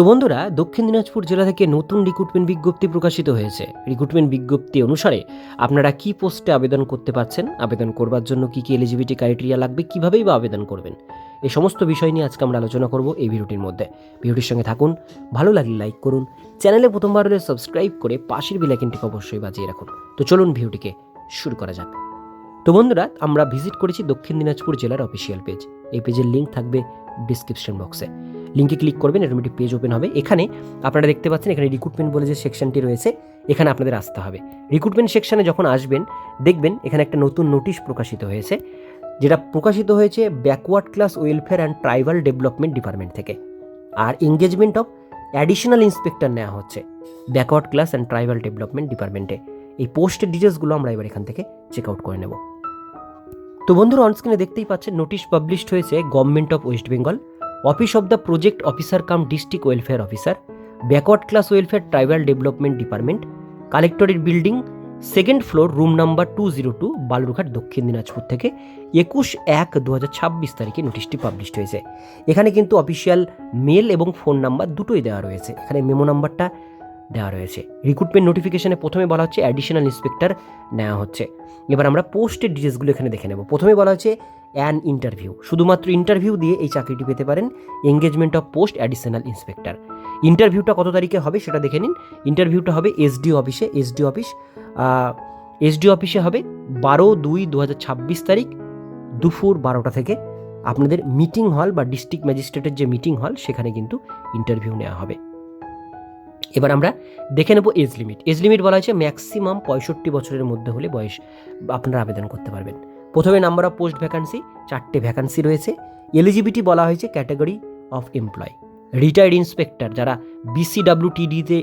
তো বন্ধুরা, দক্ষিণ দিনাজপুর জেলা থেকে নতুন রিক্রুটমেন্ট বিজ্ঞপ্তি প্রকাশিত হয়েছে। রিক্রুটমেন্ট বিজ্ঞপ্তি অনুসারে আপনারা কি পোস্টে আবেদন করতে পারছেন? আবেদন করবার জন্য কি কি এলিজিবিলিটি ক্রাইটেরিয়া লাগবে? কিভাবেই বা আবেদন করবেন? এই সমস্ত বিষয় নিয়ে আজকে আমরা আলোচনা করব এই ভিডিওটির মধ্যে। ভিডিওটির সঙ্গে থাকুন, ভালো লাগলে লাইক করুন, চ্যানেলে প্রথমবার হলে সাবস্ক্রাইব করে পাশের বিলাইকিনটিকে অবশ্যই বাজিয়ে রাখুন। তো চলুন ভিডিওটিকে শুরু করা যাক। তো বন্ধুরা, আমরা ভিজিট করেছি দক্ষিণ দিনাজপুর জেলার অফিসিয়াল পেজ এই পেজের লিঙ্ক থাকবে ডিসক্রিপশন বক্সে লিঙ্কে ক্লিক করবেন, এরকম একটি পেজ ওপেন হবে। এখানে আপনারা দেখতে পাচ্ছেন, এখানে রিক্রুটমেন্ট বলে যে সেকশনটি রয়েছে, এখানে আপনাদের আসতে হবে। রিক্রুটমেন্ট সেকশনে যখন আসবেন, দেখবেন এখানে একটা নতুন নোটিশ প্রকাশিত হয়েছে, যেটা প্রকাশিত হয়েছে backward class welfare and tribal development department থেকে। আর এঙ্গেজমেন্ট অফ অ্যাডিশনাল ইন্সপেক্টর নেওয়া হচ্ছে backward class and tribal development ডিপার্টমেন্টে এই পোস্টের ডিটেলসগুলো আমরা এবার এখান থেকে চেক আউট করে নেব। তো বন্ধুরা অনস্ক্রিনে দেখতেই পাচ্ছেন নোটিশ পাবলিশড হয়েছে government of West Bengal office of the project officer cum district welfare officer backward class welfare tribal development department collectorate building second floor room number two zero two Balurghat Dakshin Dinajpur থেকে একুশ এক দু হাজার ছাব্বিশ তারিখে নোটিশটি published হয়েছে। এখানে কিন্তু অফিসিয়াল মেল এবং ফোন নাম্বার দুটোই দেওয়া রয়েছে। এখানে মেমো নাম্বারটা দেওয়া রয়েছে। রিক্রুটমেন্ট নোটিফিকেশনে প্রথমে বলা হচ্ছে অ্যাডিশনাল ইন্সপেক্টর নেওয়া হচ্ছে। এবার আমরা পোস্টের ডিটেলসগুলো এখানে দেখে নেব। প্রথমে বলা হচ্ছে অ্যান ইন্টারভিউ শুধুমাত্র ইন্টারভিউ দিয়ে এই চাকরিটি পেতে পারেন engagement of post additional inspector ইন্টারভিউটা কত তারিখে হবে সেটা দেখে নিন। ইন্টারভিউটা হবে এসডি অফিসে এসডি অফিস এসডি অফিসে হবে বারো দুই দু তারিখ দুপুর বারোটা থেকে। আপনাদের মিটিং হল বা ডিস্ট্রিক্ট ম্যাজিস্ট্রেটের যে মিটিং হল সেখানে কিন্তু ইন্টারভিউ নেওয়া হবে। এবার আমরা দেখে নেব এজ লিমিট। এজ লিমিট বলা হয়েছে ম্যাক্সিমাম পঁয়ষট্টি বছরের মধ্যে হলে বয়স আপনারা আবেদন করতে পারবেন। প্রথমে নাম্বার অফ পোস্ট ভ্যাকান্সি চারটে ভ্যাকান্সি রয়েছে। এলিজিবিলিটি বলা হয়েছে category of employ retired inspector যারা বিসিডাব্লিউ টিডিতে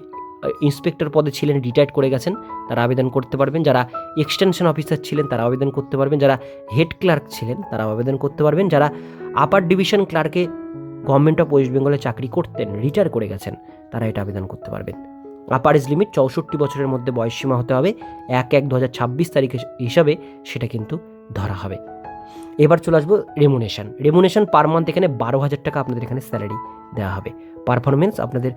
ইন্সপেক্টর পদে ছিলেন রিটায়ার্ড করে গেছেন, তারা আবেদন করতে পারবেন। যারা এক্সটেনশন অফিসার ছিলেন তারা আবেদন করতে পারবেন। যারা হেড ক্লার্ক ছিলেন তারা আবেদন করতে পারবেন। যারা আপার ডিভিশন ক্লার্কে গভর্নমেন্ট অফ ওয়েস্ট বেঙ্গলে চাকরি করতেন রিটায়ার করে গেছেন তারা এটা আবেদন করতে পারবেন। আপার এজ লিমিট চৌষট্টি বছরের মধ্যে বয়সসীমা হতে হবে। এক এক দু হাজার ছাব্বিশ তারিখ হিসাবে সেটা কিন্তু ধরা হবে। এবার চলে আসব রেমুনেশন রেমুনেশন পার মান্থ এখানে বারো হাজার টাকা আপনাদের এখানে স্যালারি দেওয়া হবে। পারফরমেন্স আপনাদের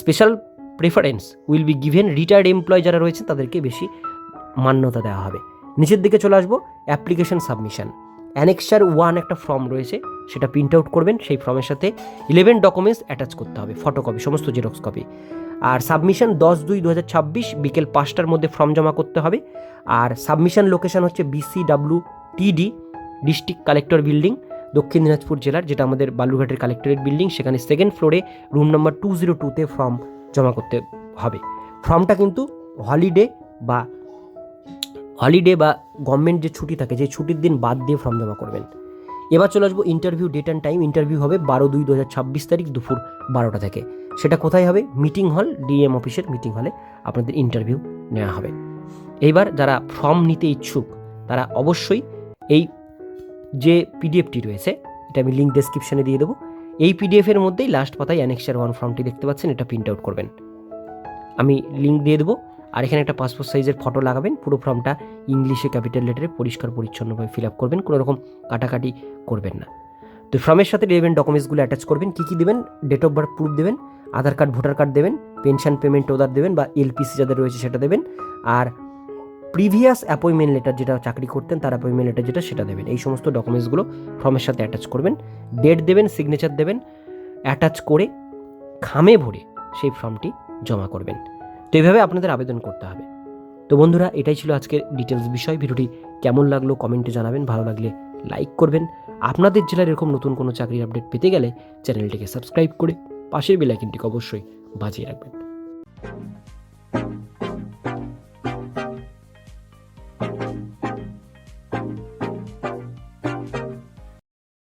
special preference will be given retired employ যারা রয়েছেন তাদেরকে বেশি মান্যতা দেওয়া হবে। নিচের দিকে চলে আসব অ্যাপ্লিকেশন সাবমিশন অ্যানেক্সার ওয়ান একটা ফর্ম রয়েছে, সেটা প্রিন্ট আউট করবেন, সেই ফর্মের সাথে ইলেভেন ডকুমেন্টস অ্যাটাচ করতে হবে ফটোকপি সমস্ত জেরক্স কপি আর সাবমিশন দশ দুই দু হাজার ছাব্বিশ, বিকেল পাঁচটার মধ্যে ফর্ম জমা করতে হবে। আর সাবমিশন লোকেশন হচ্ছে B C W T D district collector building Dakshin Dinajpur জেলার, যেটা আমাদের বালুরঘাটের কালেক্টরেট বিল্ডিং সেখানে সেকেন্ড ফ্লোরে রুম নাম্বার টু জিরো টুতে ফর্ম জমা করতে হবে। ফর্মটা কিন্তু হলিডে বা হলিডে বা গভর্নমেন্ট যে ছুটি থাকে, যে ছুটির দিন বাদ দিয়ে ফর্ম জমা করবেন। এবার চলে আসব interview date and time interview হবে বারো দুই দু ছাব্বিশ তারিখ দুপুর বারোটা থেকে। সেটা কোথায় হবে? মিটিং হল ডিএম অফিসের মিটিং হলে আপনাদের ইন্টারভিউ নেওয়া হবে। এইবার যারা ফর্ম নিতে ইচ্ছুক, তারা অবশ্যই এই যে পিডিএফটি রয়েছে, এটা আমি লিঙ্ক ডেসক্রিপশনে দিয়ে দেবো। এই পিডিএফের মধ্যেই লাস্ট পাতায় অ্যানেক্সার ওয়ান ফর্মটি দেখতে পাচ্ছেন, এটা প্রিন্ট আউট করবেন। আমি লিঙ্ক দিয়ে দেবো। আর এখানে একটা পাসপোর্ট সাইজের ফটো লাগাবেন। পুরো ফর্মটা ইংলিশে ক্যাপিটাল লেটারে পরিষ্কার, পরিচ্ছন্নভাবে ফিল আপ করবেন। কোনো রকম কাটাকাটি করবেন না। তো ফর্মের সাথে রিলেভেন্ট ডকুমেন্টসগুলো অ্যাটাচ করবেন। কী কী দেবেন? ডেট অফ বার্থ প্রুফ দেবেন। আধার কার্ড ভোটার কার্ড দেবেন। পেনশন পেমেন্ট ওদার দেবেন বা এলপিসি যাদের রয়েছে সেটা দেবেন। আর প্রিভিয়াস অ্যাপয়েন্টমেন্ট লেটার যেটা চাকরি করতেন, তার অ্যাপয়েন্টমেন্ট লেটার যেটা, সেটা দেবেন। এই সমস্ত ডকুমেন্টসগুলো ফর্মের সাথে অ্যাটাচ করবেন। ডেট দেবেন সিগনেচার দেবেন। অ্যাটাচ করে খামে ভরে সেই ফর্মটি জমা করবেন। তো এইভাবে আপনাদের আবেদন করতে হবে। তো বন্ধুরা, এটাই ছিল আজকের ডিটেলস বিষয়। ভিডিওটি কেমন লাগল কমেন্টে জানাবেন। ভালো লাগলে লাইক করবেন। আপনাদের জেলার এরকম নতুন কোনো চাকরির আপডেট পেতে গেলে চ্যানেলটিকে সাবস্ক্রাইব করে পাশের বেলাইকিনটিকে অবশ্যই বাজিয়ে রাখবেন।